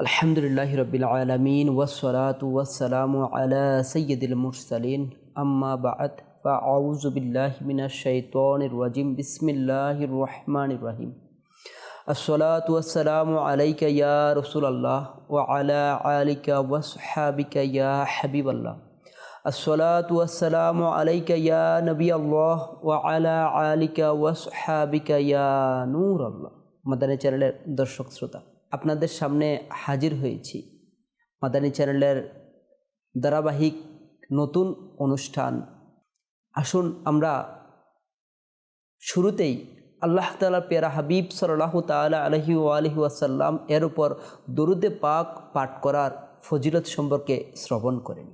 الحمد لله رب العالمين والصلاة والسلام على سيد المرسلين أما بعد فأعوذ بالله من الشيطان الرجيم بسم الله الرحمن الرحيم الصلاة والسلام عليك يا رسول الله وعلى عليك وصحابك يا حبيب الله الصلاة والسلام عليك يا نبي الله وعلى عليك وصحابك يا نور الله مدني چرل درشق سرطان আপনাদের সামনে হাজির হয়েছি। মাদানী চ্যানেলের ধারাবাহিক নতুন অনুষ্ঠান। আসুন আমরা শুরুতেই আল্লাহ তালা পেরা হাবিব সাল্লাহ তালা আলহি আলহি ওয়াসাল্লাম এর উপর দরুদে পাক পাঠ করার ফজিলত সম্পর্কে শ্রবণ করেন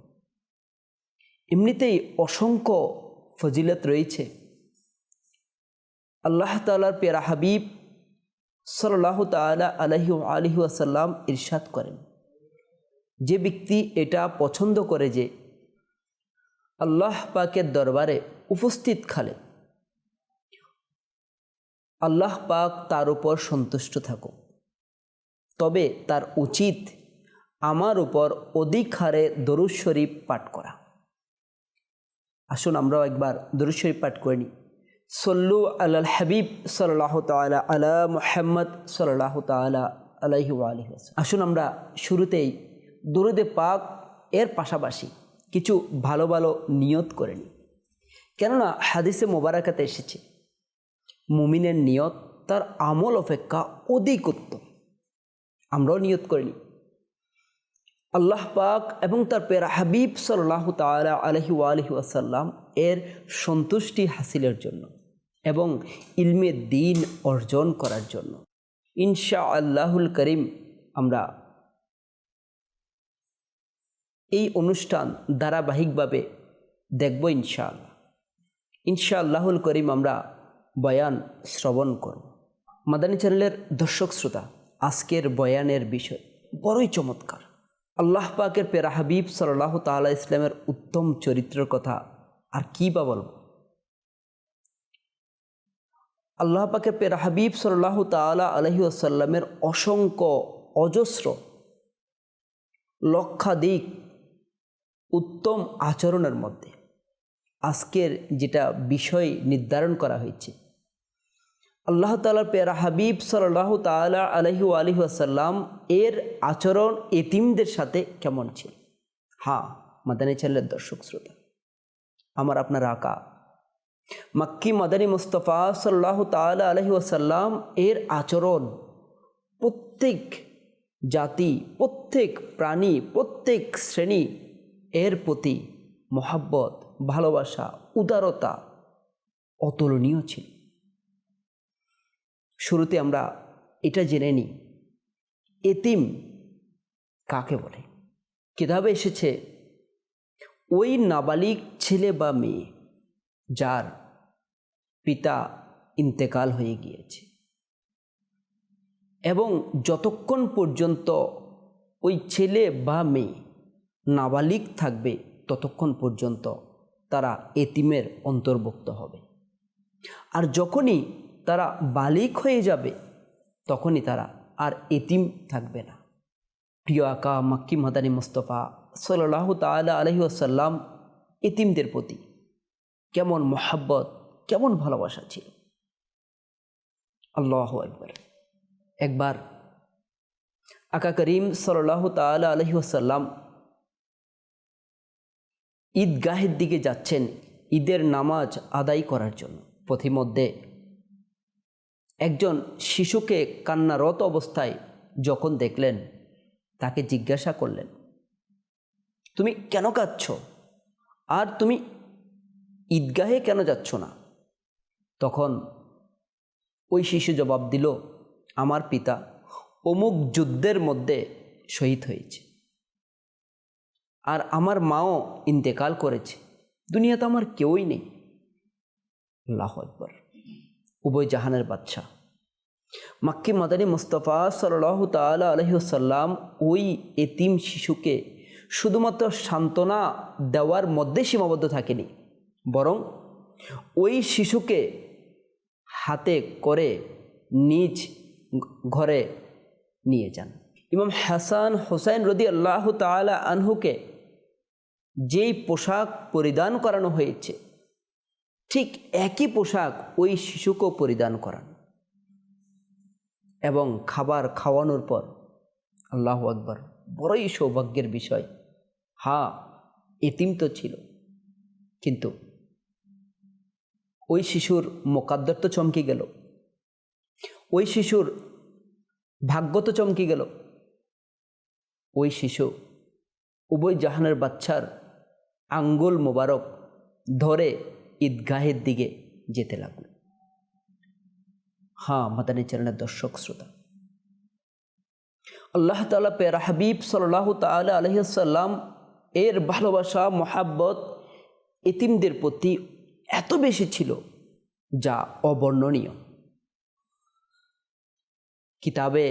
এমনিতেই অসংখ্য ফজিলত রয়েছে। আল্লাহ তালার পেরা হাবিব সাল্লাহ তালা আলহি আলহি আসাল্লাম ইরশাদ করেন। যে ব্যক্তি এটা পছন্দ করে যে আল্লাহ পাকের দরবারে উপস্থিত খালে, আল্লাহ পাক তার উপর সন্তুষ্ট থাকো তবে তার উচিত আমার উপর অধিক হারে দরুদ শরীফ পাঠ করা। আসুন আমরাও একবার দরুদ শরীফ পাঠ করে নিই। সল্লু আল হাবিব সাল্লাহ তালা আলা মোহাম্মদ সাল্লাহ তালা আলাইহু আলহি আসুন আমরা শুরুতেই দরুদে পাক এর পাশাপাশি কিছু ভালো ভালো নিয়ত করে নিই। কেননা হাদিসে মোবারকাতে এসেছে, মুমিনের নিয়ত তার আমল অপেক্ষা অধিক উত্তম। আমরাও নিয়ত করে নিই। আল্লাহ পাক এবং তার পেরা হাবিব সাল্লাহ তালা আলহি আলহি আসাল্লাম এর সন্তুষ্টি হাসিলের জন্য। এবং ইলমে দিন অর্জন করার জন্য। ইনশা আল্লাহুল করিম আমরা এই অনুষ্ঠান ধারাবাহিকভাবে দেখব ইনশাআল্লাহ। ইনশা আল্লাহুল করিম আমরা বয়ান শ্রবণ করব। মাদানী চ্যানেলের দর্শক শ্রোতা, আজকের বয়ানের বিষয় বড়ই চমৎকার। আল্লাহ পাকের পেরা হাবিব সাল্লাহ তালা ইসলামের উত্তম চরিত্রের কথা আর কী বা বলব? আল্লাহ পাকের পেরা হাবিব সাল্লাহ তালা আলহি আসাল্লামের অসংখ্য অজস্র লক্ষাধিক উত্তম আচরণের মধ্যে আজকের যেটা বিষয় নির্ধারণ করা হয়েছে। আল্লাহ তালার পেরা হাবিব সাল্লাহ তালা আলহি আলহি আসাল্লাম এর আচরণ এতিমদের সাথে কেমন ছিল? হ্যাঁ মাদানী ছেলের দর্শক শ্রোতা, আমার আপনার আকা মাক্কি মাদানী মুস্তফা সাল্লাহ তালা আলহি আসাল্লাম এর আচরণ প্রত্যেক জাতি প্রত্যেক প্রাণী প্রত্যেক শ্রেণি এর প্রতি মহাব্বত ভালোবাসা উদারতা অতুলনীয় ছিল। শুরুতে আমরা এটা জেনে নিই। এতিম কাকে বলে? কিতাবে এসেছে, ওই নাবালিক ছেলে বা মেয়ে। যার পিতা ইন্তেকাল হয়ে গিয়েছে। এবং যতক্ষণ পর্যন্ত ওই ছেলে বা মেয়ে নাবালিক থাকবে, ততক্ষণ পর্যন্ত তারা এতিমের অন্তর্ভুক্ত হবে। আর যখনই তারা বালিক হয়ে যাবে, তখনই তারা আর এতিম থাকবে না। প্রিয় আকা মাক্কি মাদানী মুস্তফা সাল্লাহ তালা আলহি আসাল্লাম এতিমদের প্রতি কেমন মোহাব্বত, কেমন ভালোবাসা ছিল। আল্লাহ একবার একবার আকা করিম সাল্লাহ তালা আলহি আসাল্লাম ঈদগাহের দিকে যাচ্ছেন ঈদের নামাজ আদায় করার জন্য। পথিমধ্যে একজন শিশুকে কান্নারত অবস্থায় যখন দেখলেন, তাকে জিজ্ঞাসা করলেন, তুমি কেন কাঁদছ? আর তুমি ঈদগাহে কেন যাচ্ছ না? তখন ওই শিশু জবাব দিল, আমার পিতা অমুক যুদ্ধের মধ্যে শহীদ হয়েছে। আর আমার মাও ইন্তেকাল করেছে। দুনিয়াতে আমার কেউই নেই। আল্লাহ একবার উভয় জাহানের বাদশাহ। মাক্কি মাদানী মুস্তফা সাল্লাহ তালা আলহিসাল্লাম ওই এতিম শিশুকে শুধুমাত্র সান্ত্বনা দেওয়ার মধ্যে সীমাবদ্ধ থাকেনি। বরং ওই শিশুকে হাতে করে নিজ ঘরে নিয়ে যান। ইমাম হাসান হোসাইন রদি আল্লাহ তালা আনহুকে যেই পোশাক পরিধান করানো হয়েছে, ঠিক একই পোশাক ওই শিশুকেও পরিধান করান এবং খাবার খাওয়ানোর পর আল্লাহ আকবর, বড়ই সৌভাগ্যের বিষয়। হা এতিম তো ছিল, কিন্তু ওই শিশুর মোকাদ্দর তো চমকে গেল। ওই শিশুর ভাগ্য তো চমকে গেল। ওই শিশু উভয় জাহানের বাচ্চার আঙ্গুল মোবারক ধরে ঈদগাহের দিকে যেতে লাগল। হ্যাঁ মাদানী চ্যানেলের দর্শক, শ্রোতা। আল্লাহ তালা পেরা হাবিব সাল্লাহ তালা আলহিসাল্লাম এর ভালোবাসা, মহাব্বত, ইতিমদের প্রতি এত বেশি ছিল যা অবর্ণনীয়। কিতাবে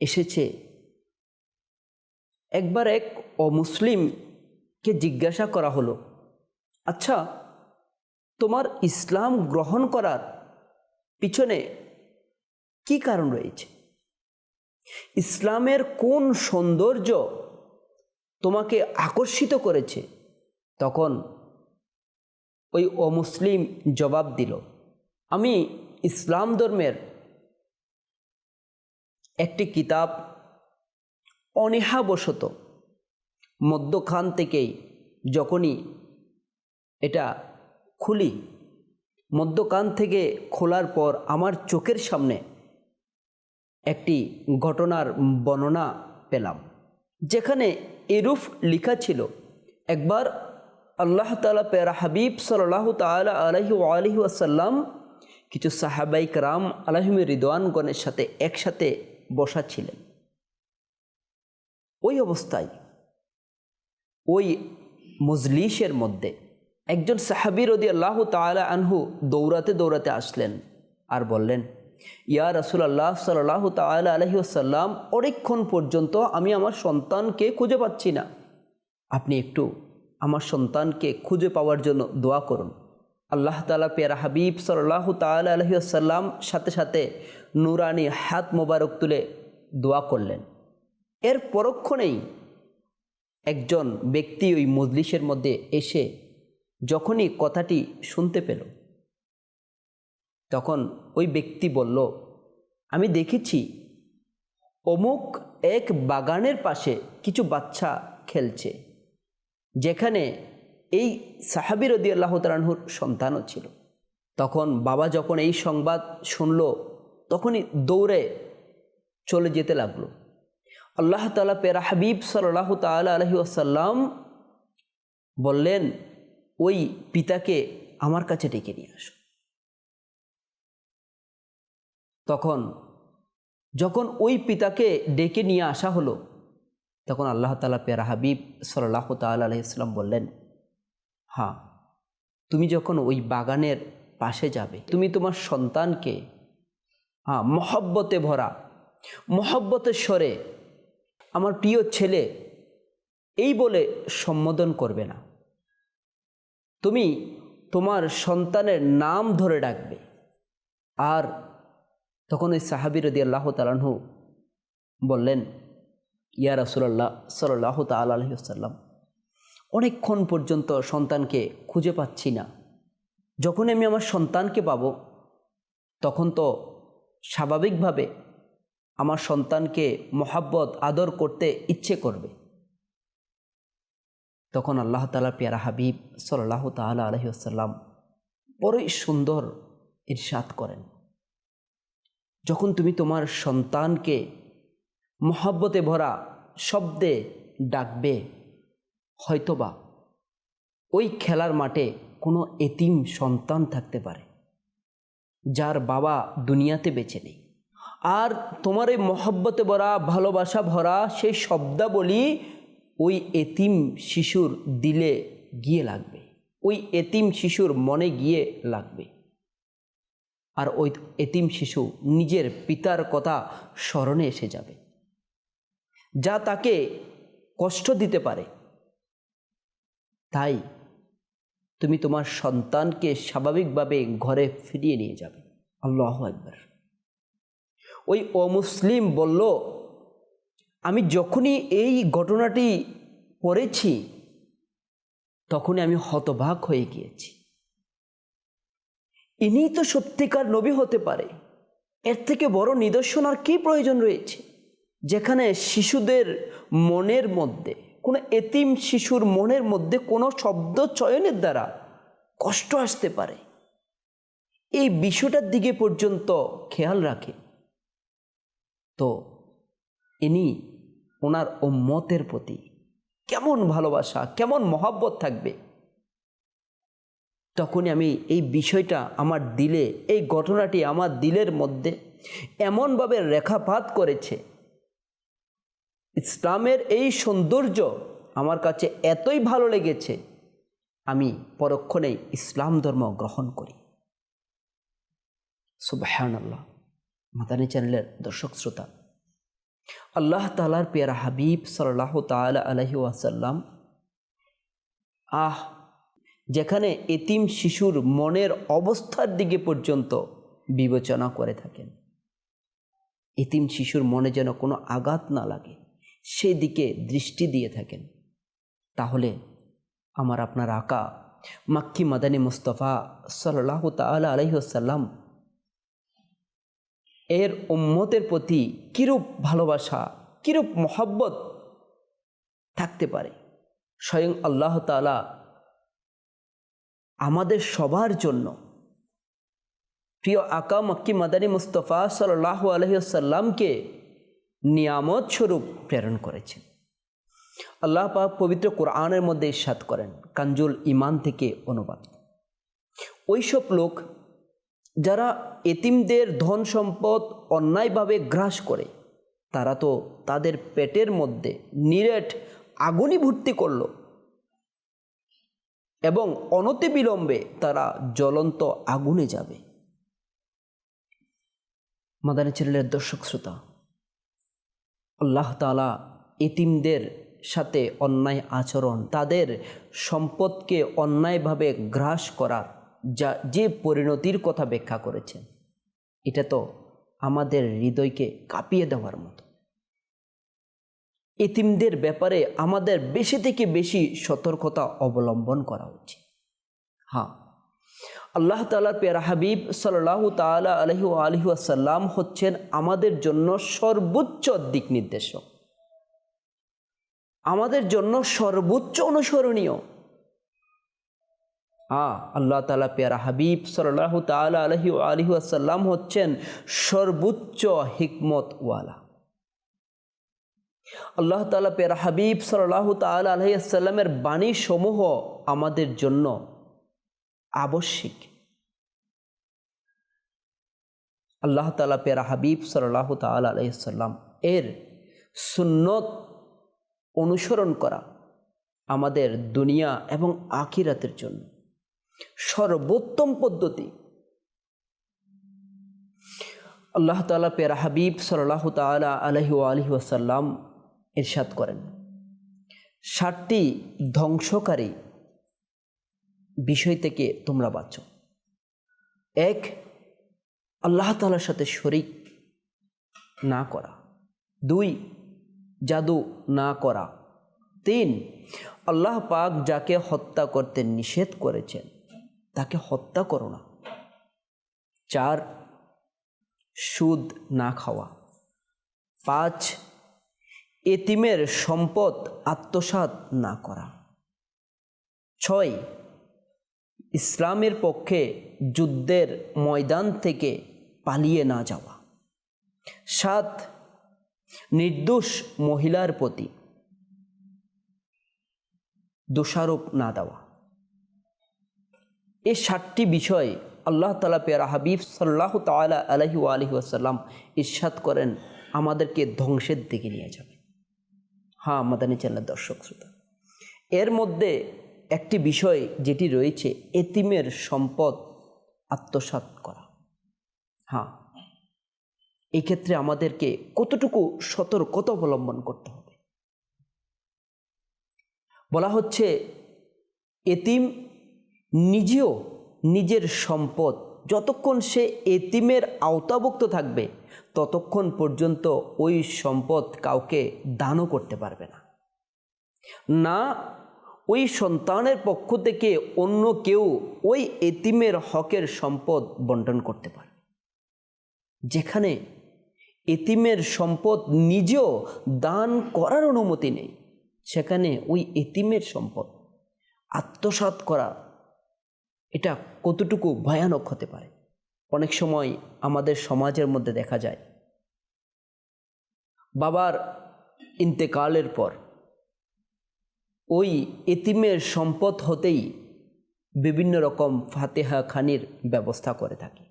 এসেছে, একবার এক অমুসলিমকে জিজ্ঞাসা করা হলো আচ্ছা তোমার ইসলাম গ্রহণ করার পিছনে কি কারণ রয়েছে? ইসলামের কোন সৌন্দর্য তোমাকে আকর্ষিত করেছে? তখন ওই অমুসলিম জবাব দিল, আমি ইসলাম ধর্মের একটি কিতাব অনীহাবশত মধ্যখান থেকেই যখনই এটা খুলি মধ্যকান থেকে খোলার পর আমার চোখের সামনে একটি ঘটনার বর্ণনা পেলাম, যেখানে এরুফ লিখা ছিল, একবার আল্লাহ তালা পেরা হাবিব সাল্লাহ তালা আলহি আলহি আসাল্লাম কিছু সাহাবাইক রাম আলহিম রিদওয়ানগণের সাথে একসাথে বসা ছিলেন। ওই অবস্থায়, ওই মজলিসের মধ্যে একজন সাহাবি রদি আল্লাহ তালা আনহু দৌড়াতে দৌড়াতে আসলেন আর বললেন, ইয়া রসুল আল্লাহ সাল্লাহ তালা আলহি আসাল্লাম অনেকক্ষণ পর্যন্ত আমি আমার সন্তানকে খুঁজে পাচ্ছি না। আপনি একটু আমার সন্তানকে খুঁজে পাওয়ার জন্য দোয়া করুন। আল্লাহ তালা পেয়ারা হাবিব সাল্লাহ তালা আলহি আসাল্লাম সাথে সাথে নুরানি হাত মোবারক তুলে দোয়া করলেন। এর পরক্ষণেই একজন ব্যক্তি ওই মজলিসের মধ্যে এসে যখনই কথাটি শুনতে পেল, তখন ওই ব্যক্তি বলল, আমি দেখেছি অমুক এক বাগানের পাশে কিছু বাচ্চা খেলছে। যেখানে এই সাহাবির রদি আল্লাহ তালাহুর সন্তানও ছিল। তখন বাবা যখন এই সংবাদ শুনল, তখনই দৌড়ে চলে যেতে লাগল। আল্লাহ তালা পেরা হাবিব সাল্লাহ তালা আলহি আসাল্লাম বললেন, ওই পিতাকে আমার কাছে ডেকে নিয়ে আসো। তখন যখন ওই পিতাকে ডেকে নিয়ে আসা হলো তখন আল্লাহ তালা পেরা হাবিব সাল্লাহ তাল আলহিসাল্লাম বললেন হ্যাঁ তুমি যখন ওই বাগানের পাশে যাবে, তুমি তোমার সন্তানকে হ্যাঁ মহব্বতে ভরা মহব্বতের স্বরে, আমার প্রিয় ছেলে এই বলে সম্বোধন করবে না। তুমি তোমার সন্তানের নাম ধরে ডাকবে। আর তখন ওই সাহাবির রদি আল্লাহ তালাহু বললেন ইয়া রসুল্লাহ সাল্লাহ তাল আলহিসাল্লাম অনেকক্ষণ পর্যন্ত সন্তানকে খুঁজে পাচ্ছি না। যখন আমি আমার সন্তানকে পাব, তখন তো স্বাভাবিকভাবে আমার সন্তানকে মহাব্বত, আদর করতে ইচ্ছে করবে। তখন আল্লাহ তালা পেয়ারা হাবিব সাল্লাহ আলহি আসাল্লাম বড়ই সুন্দর ইরশাদ করেন। যখন তুমি তোমার সন্তানকে মহাব্বতে ভরা শব্দে ডাকবে। হয়তোবা ওই খেলার মাঠে কোনো এতিম সন্তান থাকতে পারে, যার বাবা দুনিয়াতে বেঁচে নেই। আর তোমার এই মহব্বতে ভরা, ভালোবাসা ভরা সেই শব্দাবলী ওই এতিম শিশুর দিলে গিয়ে লাগবে। ওই এতিম শিশুর মনে গিয়ে লাগবে। আর ওই এতিম শিশু নিজের পিতার কথা স্মরণে এসে যাবে। যা তাকে কষ্ট দিতে পারে। তাই তুমি তোমার সন্তানকে স্বাভাবিকভাবে ঘরে ফিরিয়ে নিয়ে যাবে। আল্লাহ একবার ওই অমুসলিম বলল, আমি যখনই এই ঘটনাটি পড়েছি, তখনই আমি হতবাক হয়ে গিয়েছি। ইনি তো সত্যিকার নবী হতে পারে। এর থেকে বড় নিদর্শন আর কী প্রয়োজন রয়েছে? যেখানে শিশুদের মনের মধ্যে, কোনো এতিম শিশুর মনের মধ্যে কোনো শব্দ চয়নের দ্বারা কষ্ট আসতে পারে। এই বিষয়টার দিকে পর্যন্ত খেয়াল রাখে। তো ইনি ওনার ও মতের প্রতি কেমন ভালোবাসা, কেমন মহাব্বত থাকবে? তখনই আমি এই বিষয়টা আমার দিলে, এই ঘটনাটি আমার দিলের মধ্যে এমনভাবে রেখাপাত করেছে ইসলামের এই সৌন্দর্য আমার কাছে এতই ভালো লেগেছে, আমি পরক্ষণেই ইসলাম ধর্ম গ্রহণ করি। সুবাহান আল্লাহ চ্যানেলের দর্শক শ্রোতা, আল্লাহ তালার পেয়ারা হাবিব সাল্লাহ তালা আলহি ওয়াসাল্লাম, আহ, যেখানে এতিম শিশুর মনের অবস্থার দিকে পর্যন্ত বিবেচনা করে থাকেন। এতিম শিশুর মনে যেন কোনো আঘাত না লাগে। সেই দিকে দৃষ্টি দিয়ে থাকেন। তাহলে আমার আপনার আকা মাক্কি মাদানী মুস্তফা সাল্লাহ তালা আলহিসাল্লাম এর উম্মতের প্রতি কিরূপ ভালোবাসা, কিরূপ মহাব্বত থাকতে পারে? স্বয়ং আল্লাহ তালা আমাদের সবার জন্য প্রিয় আকা মক্কি মাদানী মুস্তফা সাল্লাহ আলহিসাল্লামকে নিয়ামত স্বরূপ প্রেরণ করেছেন আল্লাহ পাক পবিত্র কোরআনের মধ্যে ইস্বাদ করেন কাঞ্জুল ইমান থেকে অনুবাদ। ওইসব লোক যারা এতিমদের ধন সম্পদ অন্যায়ভাবে গ্রাস করে, তারা তো তাদের পেটের মধ্যে নিরেট আগুনই ভর্তি করল এবং অনতি বিলম্বে তারা জ্বলন্ত আগুনে যাবে। মাদানী চ্যানেলের দর্শক শ্রোতা আল্লাহ তালা এতিমদের সাথে অন্যায় আচরণ, তাদের সম্পদকে অন্যায়ভাবে গ্রাস করার যা, যে পরিণতির কথা ব্যাখ্যা করেছেন, এটা তো আমাদের হৃদয়কে কাঁপিয়ে দেওয়ার মতো। এতিমদের ব্যাপারে আমাদের বেশি থেকে বেশি সতর্কতা অবলম্বন করা উচিত। হ্যাঁ আল্লাহ তালার পেয়ারা হাবিব সাল্লাহ তালা আলহি আলহি আসাল্লাম হচ্ছেন আমাদের জন্য সর্বোচ্চ দিক নির্দেশক। আমাদের জন্য সর্বোচ্চ অনুসরণীয়। আ, আল্লাহ তালা পেয়ারা হাবিব সাল্লাহ তালা আলহি আলহি আসাল্লাম হচ্ছেন সর্বোচ্চ হিকমতওয়ালা। আল্লাহ তালা পেয়ারা হাবিব সাল্লাহ তালা আলহি আসাল্লামের বাণী সমূহ আমাদের জন্য আবশ্যিক। আল্লাহ তালা পেরা হাবিব সাল্লাহ তাল আলহিসাল্লাম এর সুন্নত অনুসরণ করা আমাদের দুনিয়া এবং আখিরাতের জন্য সর্বোত্তম পদ্ধতি। আল্লাহ তালা পেয়ারা হাবিব সাল্লাহ তালা আলহি আলহি আসাল্লাম ইরশাদ করেন ষাটটি ধ্বংসকারী বিষয় থেকে তোমরা বাঁচো। এক, আল্লাহ তালার সাথে শরিক না করা। দুই, জাদু না করা। তিন, আল্লাহ পাক যাকে হত্যা করতে নিষেধ করেছেন, তাকে হত্যা করো না। চার, সুদ না খাওয়া। পাঁচ, এতিমের সম্পদ আত্মসাত না করা। ছয় ইসলামের পক্ষে যুদ্ধের ময়দান থেকে পালিয়ে না যাওয়া। সাত, নির্দোষ মহিলার প্রতি দোষারোপ না দেওয়া। এই সাতটি বিষয় আল্লাহ তালা পেয়ারা হাবিব সাল্লাহ তালা আলহি আলহি আসাল্লাম ইস্বাদ করেন, আমাদেরকে ধ্বংসের দিকে নিয়ে যাবে। হ্যাঁ মাদানী চ্যানেলের দর্শক শ্রোতা। এর মধ্যে একটি বিষয় যেটি রয়েছে এতিমের সম্পদ আত্মসাত করা। হ্যাঁ এই ক্ষেত্রে আমাদেরকে কতটুকু সতর্কতা অবলম্বন করতে হবে? বলা হচ্ছে, এতিম নিজেও নিজের সম্পদ, যতক্ষণ সে এতিমের আওতাভুক্ত থাকবে, ততক্ষণ পর্যন্ত ওই সম্পদ কাউকে দানও করতে পারবে না। না ওই সন্তানের পক্ষ থেকে অন্য কেউ ওই এতিমের হকের সম্পদ বন্টন করতে পারে যেখানে এতিমের সম্পদ নিজেও দান করার অনুমতি নেই, সেখানে ওই এতিমের সম্পদ আত্মসাৎ করা, এটা কতটুকু ভয়ানক হতে পারে? অনেক সময় আমাদের সমাজের মধ্যে দেখা যায়, বাবার ইন্তেকালের পর ওই এতিমের সম্পদ হতেই বিভিন্ন রকম ফাতেহা খানির ব্যবস্থা করে থাকে।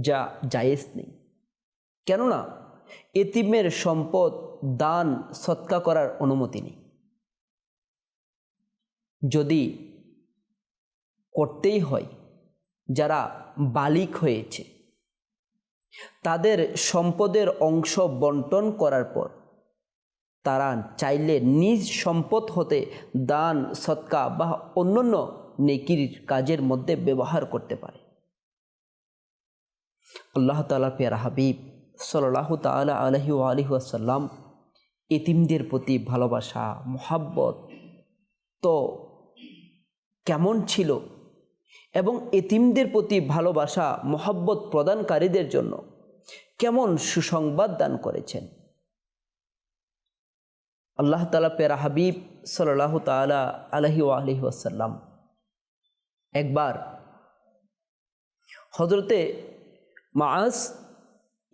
যা জায়েজ নেই। কেননা এতিমের সম্পদ দান, সৎকা করার অনুমতি নেই। যদি করতেই হয়, যারা বালিক হয়েছে, তাদের সম্পদের অংশ বন্টন করার পর তারা চাইলে নিজ সম্পদ হতে দান, সৎকা বা অন্যান্য নেকির কাজের মধ্যে ব্যবহার করতে পারে। আল্লাহ তালা পেয়ারা হাবিব সাল্লাহ তালা আলহি আলহি আসাল্লাম এতিমদের প্রতি ভালোবাসা, মোহাব্বত তো কেমন ছিল? এবং এতিমদের প্রতি ভালোবাসা, মোহাব্বত প্রদানকারীদের জন্য কেমন সুসংবাদ দান করেছেন? আল্লাহ তালা পেরা হাবিব সাল্লাহ তালা আলহি আলহি আসাল্লাম একবার হজরতে মাস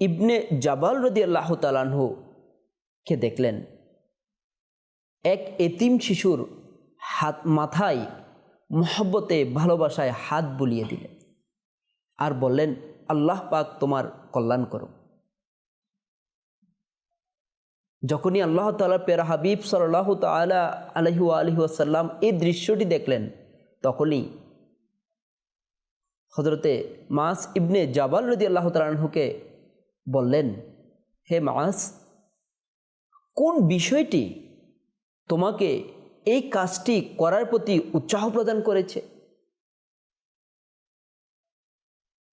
ইবনে জাবাল রদি আল্লাহ তালাহু কে দেখলেন? এক এতিম শিশুর হাত মাথায় মহব্বতে, ভালোবাসায় হাত বুলিয়ে দিলেন। আর বললেন, আল্লাহ পাক তোমার কল্যাণ করো যখনই আল্লাহ তালা পেরা হাবিব সাল্লাহ তালা আলহু আলহি আসাল্লাম এই দৃশ্যটি দেখলেন, তখনই হজরতে মাস ইবনে জাবাল রদি আল্লাহ তালাহুকে বললেন, হে মাস, কোন বিষয়টি তোমাকে এই কাজটি করার প্রতি উৎসাহ প্রদান করেছে?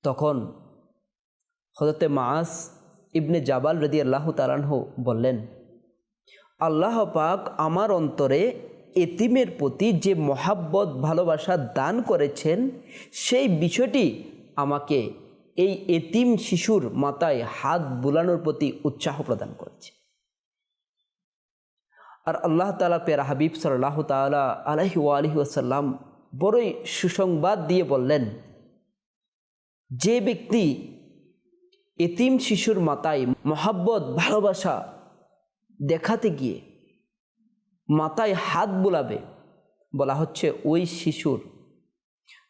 তখন হজরতে মাস ইবনে জাবাল রদি আল্লাহ তালাহ বললেন, আল্লাহ পাক আমার অন্তরে এতিমের প্রতি যে মহাব্বত, ভালোবাসা দান করেছেন, সেই বিষয়টি আমাকে এই এতিম শিশুর মাথায় হাত বুলানোর প্রতি উৎসাহ প্রদান করেছে। আর আল্লাহ তালা পেরা হাবিব সাল্লাহ তালা আলহি আলহি আসাল্লাম বড়ই সুসংবাদ দিয়ে বললেন, যে ব্যক্তি এতিম শিশুর মাথায় মহাব্বত, ভালোবাসা দেখাতে গিয়ে মাথায় হাত বোলাবে বলা হচ্ছে ওই শিশুর।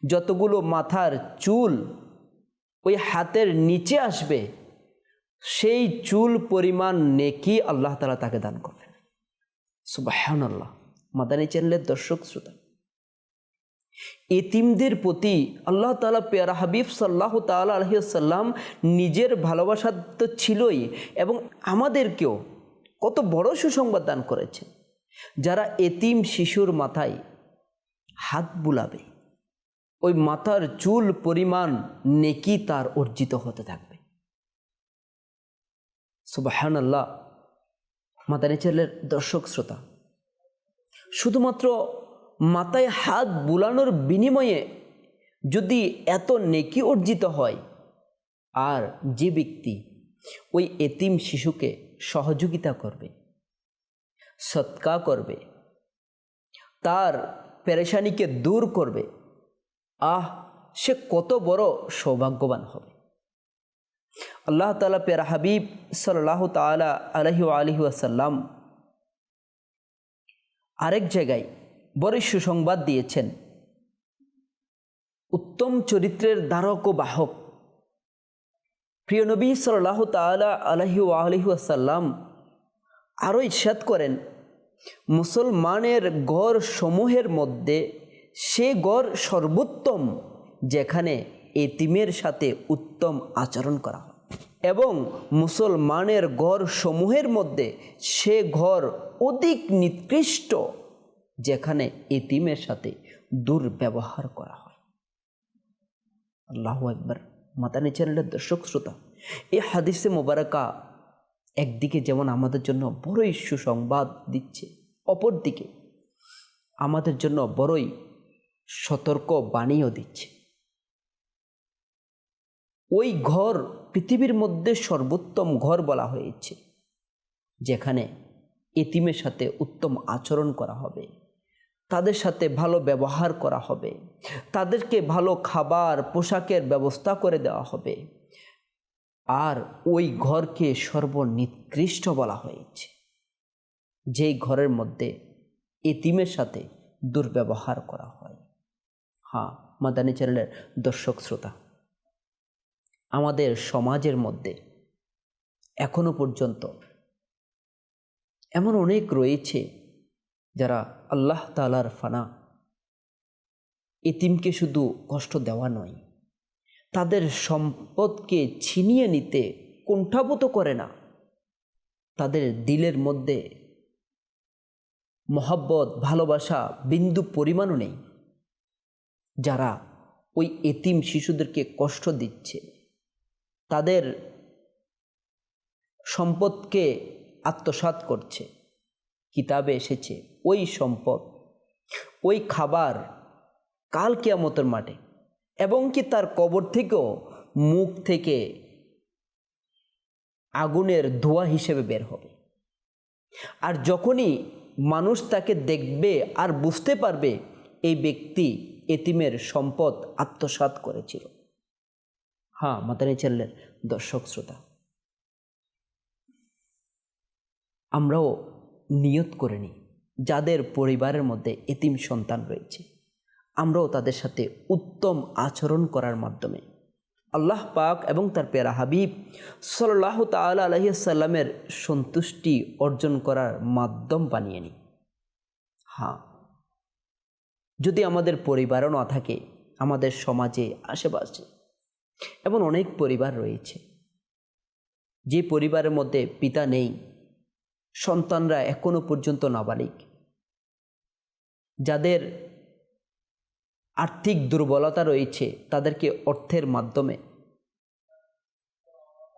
যতগুলো মাথার চুল ওই হাতের নিচে আসবে, সেই চুল পরিমাণ নেকি আল্লাহ তালা তাকে দান করবেন। সুবাহান আল্লাহ মাদানী চ্যানেলের দর্শক, শ্রোতা। এতিমদের প্রতি আল্লাহ তালা পেয়ারা হাবিব সাল্লাহ তাল আলহিসাল্লাম নিজের ভালোবাসা তো ছিলই এবং আমাদেরকেও কত বড় সুসংবাদ দান করেছে। যারা এতিম শিশুর মাথায় হাত বুলাবে, ওই মাথার চুল পরিমাণ নেকি তার অর্জিত হতে থাকবে। সুবাহান আল্লাহ মাদানী চ্যানেলের দর্শক শ্রোতা, শুধুমাত্র মাথায় হাত বুলানোর বিনিময়ে যদি এত নেকি অর্জিত হয়, আর যে ব্যক্তি ওই এতিম শিশুকে সহযোগিতা করবে, সৎকা করবে, তার পেরেশানিকে দূর করবে, আহ, সে কত বড় সৌভাগ্যবান হবে। আল্লাহ তালা পেরা হাবিব সাল্লাহ তালা আলহি আলহি আসাল্লাম আরেক জায়গায় বড় সুসংবাদ দিয়েছেন। উত্তম চরিত্রের ধারক ও বাহক। প্রিয় নবী সাল্লাহ তালা আলহি আলহি আসাল্লাম আরও ইস্যাত করেন, মুসলমানের গড় সমূহের মধ্যে সে গড় সর্বোত্তম যেখানে এতিমের সাথে উত্তম আচরণ করা হয় এবং মুসলমানের গড় সমূহের মধ্যে সে ঘর অধিক নিকৃষ্ট যেখানে এতিমের সাথে দুর্ব্যবহার করা হয়। আল্লাহ একবার মাতানি চ্যানেলের দর্শক শ্রোতা, এই হাদিসে মোবারকা একদিকে যেমন আমাদের জন্য বড়ই সুসংবাদ দিচ্ছে, অপরদিকে আমাদের জন্য বড়ই সতর্ক বাণীও দিচ্ছে। ওই ঘর পৃথিবীর মধ্যে সর্বোত্তম ঘর বলা হয়েছে, যেখানে এতিমের সাথে উত্তম আচরণ করা হবে। তাদের সাথে ভালো ব্যবহার করা হবে। তাদেরকে ভালো খাবার, পোশাকের ব্যবস্থা করে দেওয়া হবে। আর ওই ঘরকে সর্বনিকৃষ্ট বলা হয়েছে। যেই ঘরের মধ্যে এতিমের সাথে দুর্ব্যবহার করা হয়। হ্যাঁ মাদানী চ্যানেলের দর্শক শ্রোতা, আমাদের সমাজের মধ্যে এখনও পর্যন্ত এমন অনেক রয়েছে যারা আল্লাহ তালার ফানা। এতিমকে শুধু কষ্ট দেওয়া নয়, তাদের সম্পদকে ছিনিয়ে নিতে কুণ্ঠাবোধ করে না। তাদের দিলের মধ্যে মহাব্বত, ভালোবাসা, বিন্দু পরিমাণও নেই। যারা ওই এতিম শিশুদেরকে কষ্ট দিচ্ছে, তাদের সম্পদকে আত্মসাৎ করছে, কিতাবে এসেছে। ওই সম্পদ, ওই খাবার কাল কেয়ামতের মাঠে এবং কি তার কবর থেকেও মুখ থেকে আগুনের ধোঁয়া হিসেবে বের হবে। আর যখনই মানুষ তাকে দেখবে আর বুঝতে পারবে, এই ব্যক্তি এতিমের সম্পদ আত্মসাৎ করেছিল। হ্যাঁ মাতানি চ্যানেলের দর্শক শ্রোতা, আমরাও নিয়ত করে নিই। যাদের পরিবারের মধ্যে এতিম সন্তান রয়েছে। আমরাও তাদের সাথে উত্তম আচরণ করার মাধ্যমে। আল্লাহ পাক এবং তার পেয়ারা হাবিব সাল্লাহ তাল আলহিসাল্লামের সন্তুষ্টি অর্জন করার মাধ্যম বানিয়ে নিই। হ্যাঁ যদি আমাদের পরিবারও না থাকে, আমাদের সমাজে, আশেপাশে এমন অনেক পরিবার রয়েছে, যে পরিবারের মধ্যে পিতা নেই, সন্তানরা এখনও পর্যন্ত নাবালিক। যাদের আর্থিক দুর্বলতা রয়েছে তাদেরকে অর্থের মাধ্যমে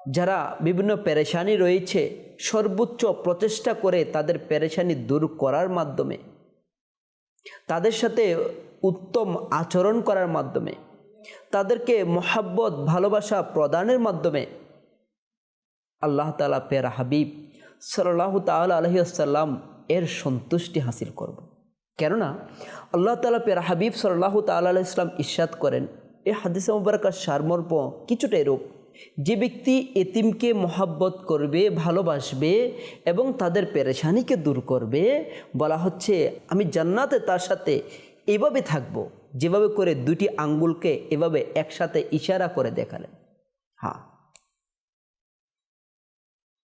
যারা বিভিন্ন পেরেশানি রয়েছে, সর্বোচ্চ প্রচেষ্টা করে তাদের পেরেশানি দূর করার মাধ্যমে, তাদের সাথে উত্তম আচরণ করার মাধ্যমে, তাদেরকে মহাব্বত, ভালোবাসা প্রদানের মাধ্যমে আল্লাহ তালা পেরা হাবিব সাল্লাহ তাল আলহিসাল্লাম এর সন্তুষ্টি হাসিল করব। কেননা আল্লাহ তালা পেরা হাবিব সাল্লাহ তাল ইসলাম ইস্বাদ করেন এই হাদিসা মুবারকার সারমর্ম কিছুটা এরূপ। যে ব্যক্তি এতিমকে মহাব্বত করবে, ভালোবাসবে এবং তাদের পেরেশানিকে দূর করবে, বলা হচ্ছে, আমি জান্নাতে তার সাথে এভাবে থাকব, যেভাবে করে দুটি আঙ্গুলকে এভাবে একসাথে ইশারা করে দেখালেন। হ্যাঁ।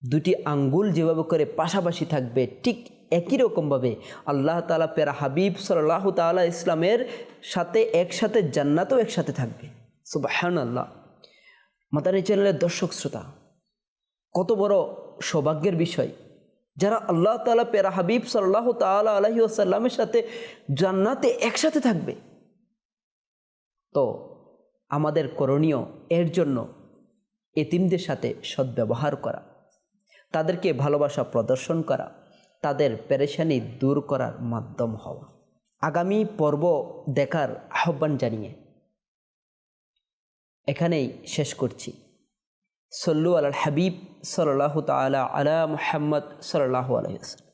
দুটি আঙ্গুল যেভাবে করে পাশাপাশি থাকবে, ঠিক একই রকমভাবে আল্লাহ তালা পেরা হাবিব সাল্লাহ তালা ইসলামের সাথে একসাথে জান্নাতও একসাথে থাকবে। সুবাহান আল্লাহ মাতানি চ্যানেলের দর্শক শ্রোতা, কত বড় সৌভাগ্যের বিষয় যারা আল্লাহ তালা পেরা হাবিব সাল্লাহ তালা আলহি আসাল্লামের সাথে জান্নাতে একসাথে থাকবে। তো আমাদের করণীয় এর জন্য এতিমদের সাথে সদ্ব্যবহার করা, তাদেরকে ভালোবাসা প্রদর্শন করা তাদের পেরেশানি দূর করার মাধ্যম হওয়া। আগামী পর্ব দেখার আহ্বান জানিয়ে এখানেই শেষ করছি। সল্লু আল হাবিব সাল্লাহ তালা আলা মোহাম্মদ সাল্লাহ আলহিস